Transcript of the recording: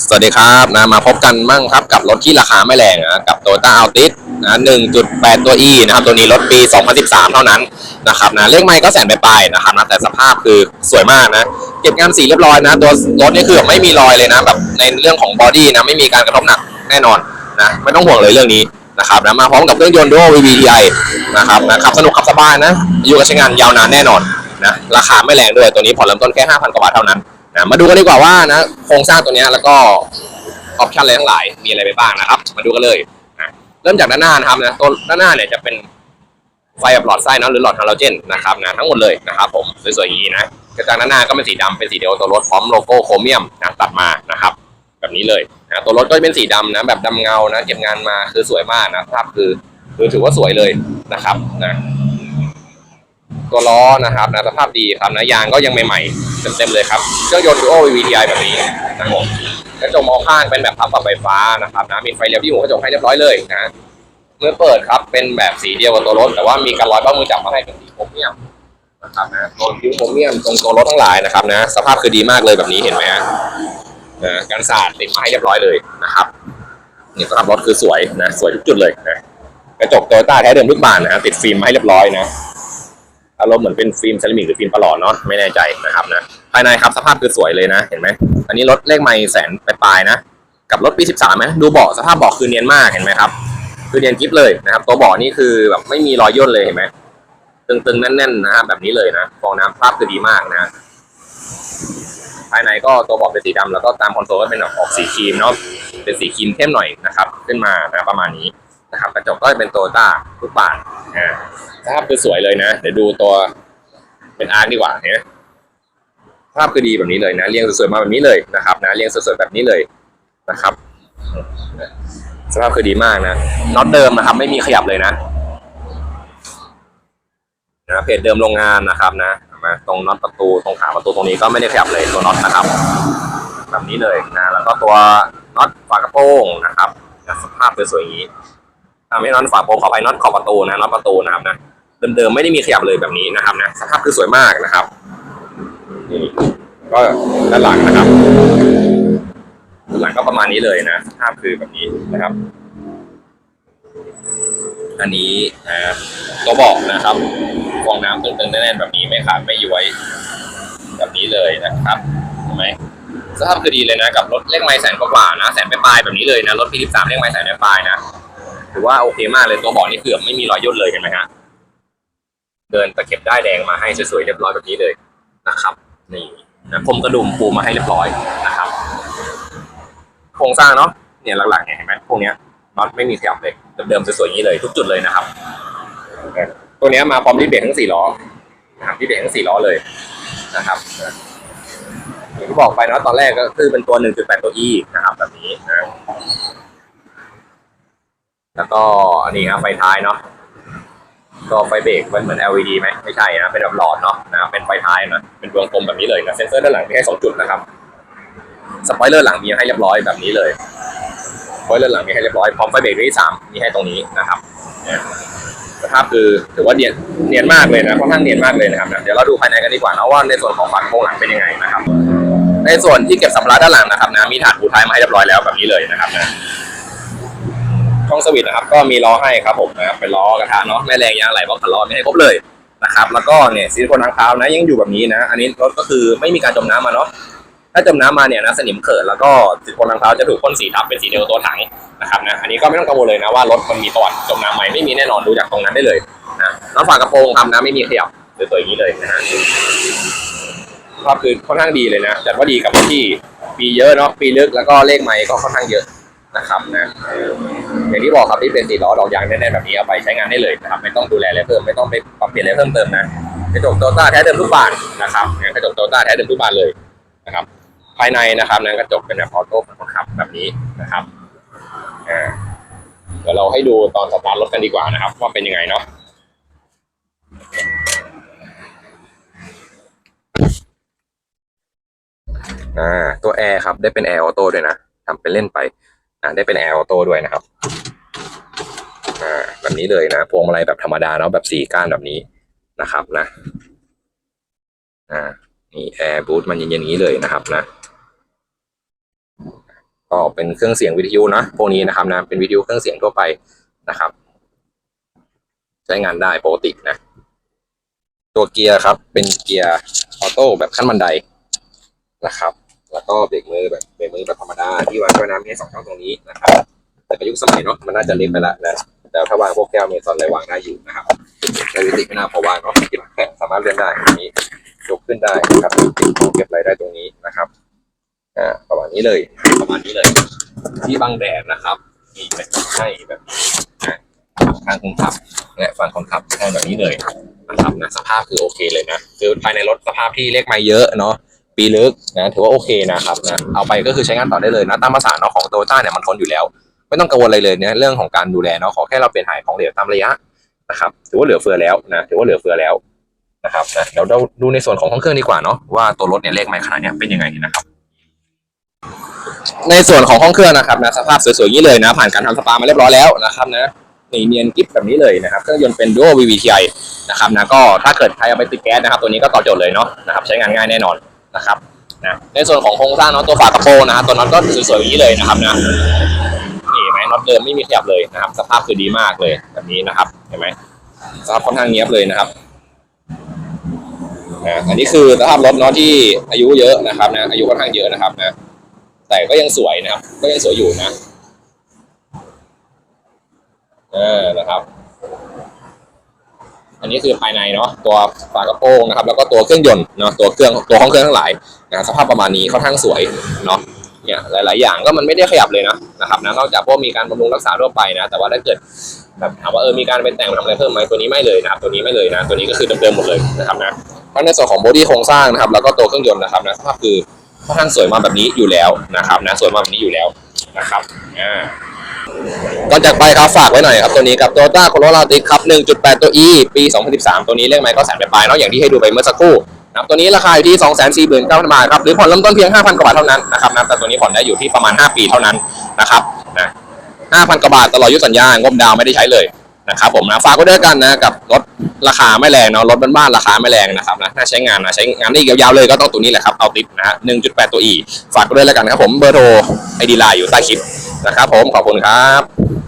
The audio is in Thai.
สวัสดีครับนะมาพบกันมั่งครับกับรถที่ราคาไม่แรงนะกับ Toyota Altis นะ1.8 ตัว E นะครับตัวนี้รถปี 2013 เท่านั้นนะครับนะเลขไม่ก็แสนไปปลายนะครับนะแต่สภาพคือสวยมากนะเก็บงานสีเรียบร้อยนะตัวรถนี่คือไม่มีรอยเลยนะแบบในเรื่องของบอดี้นะไม่มีการกระทบหนักแน่นอนนะไม่ต้องห่วงเลยเรื่องนี้นะครับนะมาพร้อมกับเครื่องยนต์ Dual VVTi นะครับนะขับสนุกขับสบายนะอายุการใช้งานยาวนานแน่นอนนะราคาไม่แรงด้วยตัวนี้ผ่อนเริ่มต้นแค่ 5,000 กว่าบาทเท่านั้น นะมาดูกันดีกว่าว่านะโครงสร้างตัวนี้แล้วก็ออปชันอะไรทั้งหลายมีอะไรไปบ้างนะครับ มาดูกันเลยนะเริ่มจากด้านหน้านะครับนะตัวด้านหน้าเนี่ยจะเป็นไฟแบบหลอดไส้นะหรือหลอดฮาโลเจนนะครับนะทั้งหมดเลยนะครับผมสวยๆอย่างนี้นะกระจังด้านหน้าก็เป็นสีดำเป็นสีเดียวตัวรถพร้อมโลโก้โครเมียมนะตัดมานะครับ แบบนี้เลยนะตัวรถก็จะเป็นสีดำนะแบบดำเงานะเก็บงานมาคือสวยมากนะภาพคือคือถือว่าสวยเลยนะครับนะ ตัวล้อนะครับนะสภาพดีครับนะยางก็ยังใหม่ๆเต็มๆเลยครับเครื่องยนต์ Duo VVTi แบบนี้นะครับผมกระจกมองข้างเป็นแบบพับปรับไฟฟ้านะครับนะมีไฟเลี้ยวที่หัวกระจกให้เรียบร้อยเลยนะเมื่อเปิดครับเป็นแบบสีเดียวกับตัวรถ แต่ว่ามีการร้อยเบ้ามือจับมาให้เป็นสีโครเมียมนะครับนะตัวคิ้วโครเมียมตรงตัวรถทั้งหลายนะครับนะสภาพคือดีมากเลยแบบนี้เห็นไหมฮะนะการสาดติดมาให้เรียบร้อยเลยนะครับนี่สภาพรถคือสวยนะสวยทุกจุดเลยนะกระจกโตโยต้าแท้เดิมทุกบานนะฮะติดฟิล์มมาให้เรียบร้อยนะ อารมณ์เหมือนเป็นฟิล์มเซรามิกหรือฟิล์มประหลอดเนาะไม่แน่ใจนะครับนะภายในครับสภาพคือสวยเลยนะเห็นไหมอันนี้รถเลขไม่แสนปลายๆนะกับรถปี13ไหมดูเบาะสภาพเบาะคือเนียนมากเห็นไหมครับคือเนียนกิฟเลยนะครับตัวเบาะนี่คือแบบไม่มีรอยย่นเลยเห็นไหมตึงๆแน่นๆนะครับแบบนี้เลยนะฟองน้ำภาพคือดีมากนะภายในก็ตัวเบาะเป็นสีดำแล้วก็ตามคอนโซลก็เป็นออกสีครีมเนาะเป็นสีครีมเข้มหน่อยนะครับ ขึ้นมานะประมาณนี้ นะครับกระจกก็จะเป็นโตโยต้าทุกบานอ่าสภาพคือสวยเลยนะ เดี๋ยวดูตัวเป็นอาร์ดีกว่าเนี่ยภาพคือดีแบบนี้เลยนะเรียงสวยๆมาแบบนี้เลยนะครับนะเรียงสวยๆแบบนี้เลยนะครับสภาพคือดีมากนะน็อตเดิมนะครับ ไม่มีขยับเลยนะนะเพจเดิมโรงงานนะครับนะเห็นไหมตรงน็อตประตูตรงขาประตูตรงนี้ก็ไม่ได้ขยับเลยตัวน็อตนะครับ แบบนี้เลยนะแล้วก็ตัวน็อตฝากระโปรงนะครับสภาพสวยๆอย่างนี้ ทำให้น็อตฝาโปรขอไปน็อตขอบประตูนะน็อตประตูนะครับนะเดิมๆไม่ได้มีขยับเลยแบบนี้นะครับนะสภาพคือสวยมากนะครับนี่ก็ด้านหลังนะครับด้านหลังก็ประมาณนี้เลยนะภาพคือแบบนี้นะครับ อันนี้อ่าตัวบอกนะครับฟองน้ำตึงๆแน่นๆแบบนี้ไม่ขาดไม่ย้วยแบบนี้เลยนะครับเห็นไหมสภาพคือดีเลยนะกับรถเลขไม้แสนกว่าๆนะแสนปลายๆแบบนี้เลยนะรถพีสิบสามเลขไม้แสนปลายๆนะ ถือว่าโอเคมากเลยตัวเบอกนี่คือบไม่มีรอยย่นเลยเห็นไหมฮะเดินตะเข็บได้แดงมาให้สวยๆเรียบร้อยแบบนี้เลยนะครับ นี่นะพรมกระดุมปูมาให้เรียบร้อยนะครับโครงสร้างเนาะเนี่ยหลักๆเนี่ยเห็นไหมพวกเนี้ยน็อตไม่มีขยับเลยเดิมๆสวยๆอย่างนี้เลยทุกจุดเลยนะครับตัวเนี้ยมาพร้อมดิสเบรกทั้งสี่ล้อนะครับดิสเบรกทั้งสี่ล้อเลยนะครับอย่างที่บอกไปเนาะตอนแรกก็คือเป็นตัว 1.8 ตัว E นะครับแบบนี้นะ แล้วก็อันนี้ครับไฟท้ายเนาะก็ไฟเบรกมันเหมือน LED ไหมไม่ใช่นะเป็นแบบหลอดเนาะนะเป็นไฟท้ายนะเป็นดวงกลมแบบนี้เลยนะเซ็นเซอร์ด้านหลังมีให้สองจุดนะครับสปอยเลอร์หลังมีให้เรียบร้อยแบบนี้เลยสปอยเลอร์หลังมีให้เรียบร้อยพร้อมไฟเบรกที่สามมีให้ตรงนี้นะครับเนี่ยสภาพคือถือว่าเนียนเนียนมากเลยนะค่อนข้างเนียนมากเลยนะครับนะเดี๋ยวเราดูภายในกันดีกว่านะว่าในส่วนของฝากระโปรงหลังเป็นยังไงนะครับ ในส่วนที่เก็บสัมภาระด้านหลังนะครับนะมีถาดบูท้ายมาให้เรียบร้อยแล้วแบบนี้เลยนะครับนะ ช่องสวิตนะครับก็มีล้อให้ครับผมนะครับเป็นล้อกระทะเนาะแม่แรงยางไหลบล็อกขันล้อมีให้ครบเลยนะครับแล้วก็เนี่ยซิลิโคนทางเท้านะยังอยู่แบบนี้นะ อันนี้รถก็คือไม่มีการจมน้ำมาเนาะถ้าจมน้ำมาเนี่ยนะสนิมเขิดแล้วก็ซิลิโคนทางเท้าจะถูกพ่นสีทับเป็นสีเดียวตัวถังนะครับนะอันนี้ก็ไม่ต้องกังวลเลยนะว่ารถมันมีประวัติจมน้ำไหมไม่มีแน่นอนดูจากตรงนั้นได้เลยนะน้ำฝากระโปรงครับนะไม่มีขยับสวยๆอย่างนี้เลยนะฮะภาพคือค่อนข้างดีเลยนะจัดว่าดีกับที่ปีเยอะเนาะปีลึกแล้วก็เลขไม้ก็ค่อนข้างเยอะ นะครับนะอย่างที่บอกครับที่เป็นสีล้อดอกยางแน่นๆแบบนี้เอาไปใช้งานได้เลยนะครับ ไม่ต้องดูแลอะไรเพิ่มไม่ต้องไปปรับเปลี่ยนอะไรเพิ่มเติมนะกระจกโตต้าแท้เดิมทุกบานนะครับกระจกโตต้าแท้เดิมทุกบานเลยนะครับ ภายในนะครับนั้นกระจกเป็นแบบออโต้ฝั่งคนขับแบบนี้นะครับอ่าเดี๋ยวเราให้ดูตอนสตาร์ทรถกันดีกว่านะครับ ว่าเป็นยังไงเนาะอ่าตัวแอร์ครับได้เป็นแอร์ออโต้ด้วยนะทำเป็นเล่นไป อ่าได้เป็นแอร์ออโต้ด้วยนะครับอ่าแบบนี้เลยนะพวงมาลัยแบบธรรมดาเนาะแบบสี่ก้านแบบนี้นะครับนะอ่านี่แอร์บูทมันเย็นๆอย่างนี้เลยนะครับนะก็เป็นเครื่องเสียงวิทยุนะพวกนี้นะครับนะเป็นวิทยุเครื่องเสียงทั่วไปนะครับ ใช้งานได้ปกตินะ ตัวเกียร์ครับ เป็นเกียร์ออโต้แบบขั้นบันไดนะครับ แล้วก็เบรกมือแบบเบรกมือแบบธรรมดาที่วางแก้วน้ำให้สองช่องตรงนี้นะครับแต่ประยุกต์สมัยเนาะมันน่าจะเล็กไปละนะแต่ถ้าวางพวกแก้วเมซอนอะไรวางได้อยู่นะครับในวิติไม่น่าพอวางเนาะที่หลังแขนสามารถเลื่อนได้ตรงนี้ยกขึ้นได้นะครับติดของเก็บอะไรได้ตรงนี้นะครับอ่าประมาณนี้เลยประมาณนี้เลย ที่บังแดดนะครับมีแบบให้แบบนะข้างคนขับและฝั่งคนขับให้แบบนี้เลยนะครับนะสภาพคือโอเคเลยนะคือภายในรถสภาพที่เลขไม่เยอะเนาะ ปีลึกนะถือว่าโอเคนะครับนะเอาไปก็คือใช้งานต่อได้เลยนะตามภาษาเนาะของโตโยต้าเนี่ยมันทนอยู่แล้ว ไม่ต้องกังวลอะไรเลยเนี่ยเรื่องของการดูแลเนาะขอแค่เราเปลี่ยนถ่ายของเหลวตามระยะนะครับถือว่าเหลือเฟือแล้วนะถือว่าเหลือเฟือแล้วนะครับนะเดี๋ยวเราดูในส่วนของห้องเครื่องดีกว่าเนาะว่าตัวรถเนี่ยเลขไมล์ขนาดเนี้ยเป็นยังไงนะครับในส่วนของห้องเครื่องนะครับนะสภาพสวยๆอย่างนี้เลยนะ ผ่านการทำสปามาเรียบร้อยแล้วนะครับนะนี่เนียนกิฟแบบนี้เลยนะครับเครื่องยนต์เป็น Duo VVTi นะครับนะก็ถ้าเกิดใครเอาไปติดแก๊สนะครับ ตัวนี้ก็ตอบโจทย์เลยเนาะนะครับใช้งานง่ายแน่นอน นะครับนะในส่วนของโครงสร้างเนาะตัวฝากระโปรงนะครับตัวน็อตก็สวยๆอย่างนี้เลยนะครับนะนี่เห็นไหมน็อตเดิมไม่มีขยับเลยนะครับ สภาพคือดีมากเลยแบบนี้นะครับเห็นไหมสภาพค่อนข้างเนี้ยบเลยนะครับนะอันนี้คือสภาพรถเนาะที่อายุเยอะนะครับนะอายุค่อนข้างเยอะนะครับนะแต่ก็ยังสวยนะครับ ก็ยังสวยอยู่นะอ่านะครับ อันนี้คือภายในเนาะตัวฝากระโปรงนะครับแล้วก็ตัวเครื่องยนต์เนาะตัวเครื่องตัวห้องเครื่องทั้งหลายนะสภาพประมาณนี้ค่อนข้างสวยเนาะเนี่ยหลาย ๆ อย่างก็มันไม่ได้ขยับเลยนะนะครับนะนอกจากพวกมีการบำรุงรักษาทั่วไปนะแต่ว่าถ้าเกิดแบบถามว่าเออมีการไปแต่งทำอะไรเพิ่มไหมตัวนี้ไม่เลยนะครับตัวนี้ไม่เลยนะตัวนี้ก็คือเดิมๆหมดเลยนะครับนะทั้งในส่วนของบอดี้โครงสร้างนะครับแล้วก็ตัวเครื่องยนต์นะครับนะสภาพคือค่อนข้างสวยมาแบบนี้อยู่แล้วนะครับนะสวยมาแบบนี้อยู่แล้วนะครับอ่า ก่อนจากไปครับฝากไว้หน่อยครับตัวนี้กับ Toyota Corolla Altis ครับ 1.8 ตัว E ปี 2013 ตัวนี้เลขไมล์ก็แสนปลายๆเนาะอย่างที่ให้ดูไปเมื่อสักครู่นะครับตัวนี้ราคาอยู่ที่ 2 4 9 0 0 0 บาทครับหรือผ่อนเริ่มต้นเพียง 5,000 กว่าบาทเท่านั้นนะครับนะแต่ตัวนี้ผ่อนได้อยู่ที่ประมาณ 5 ปีเท่านั้นนะครับนะ5,000 กว่าบาทตลอดยุสัญญางบดาวไม่ได้ใช้เลยนะครับผมนะฝากไว้ด้วยกันนะกับรถราคาไม่แรงเนาะรถบ้านๆราคาไม่แรงนะครับนะถ้าใช้งานนะใช้งานได้อีกยาวๆเลยก็ต้องตัวนี้แหละครับเอาติดนะ1.8 ตัว E ฝากไว้ด้วยแล้วกันครับผมเบอร์โทรไอดีไลน์อยู่ใต้คลิป นะครับผมขอบคุณครับ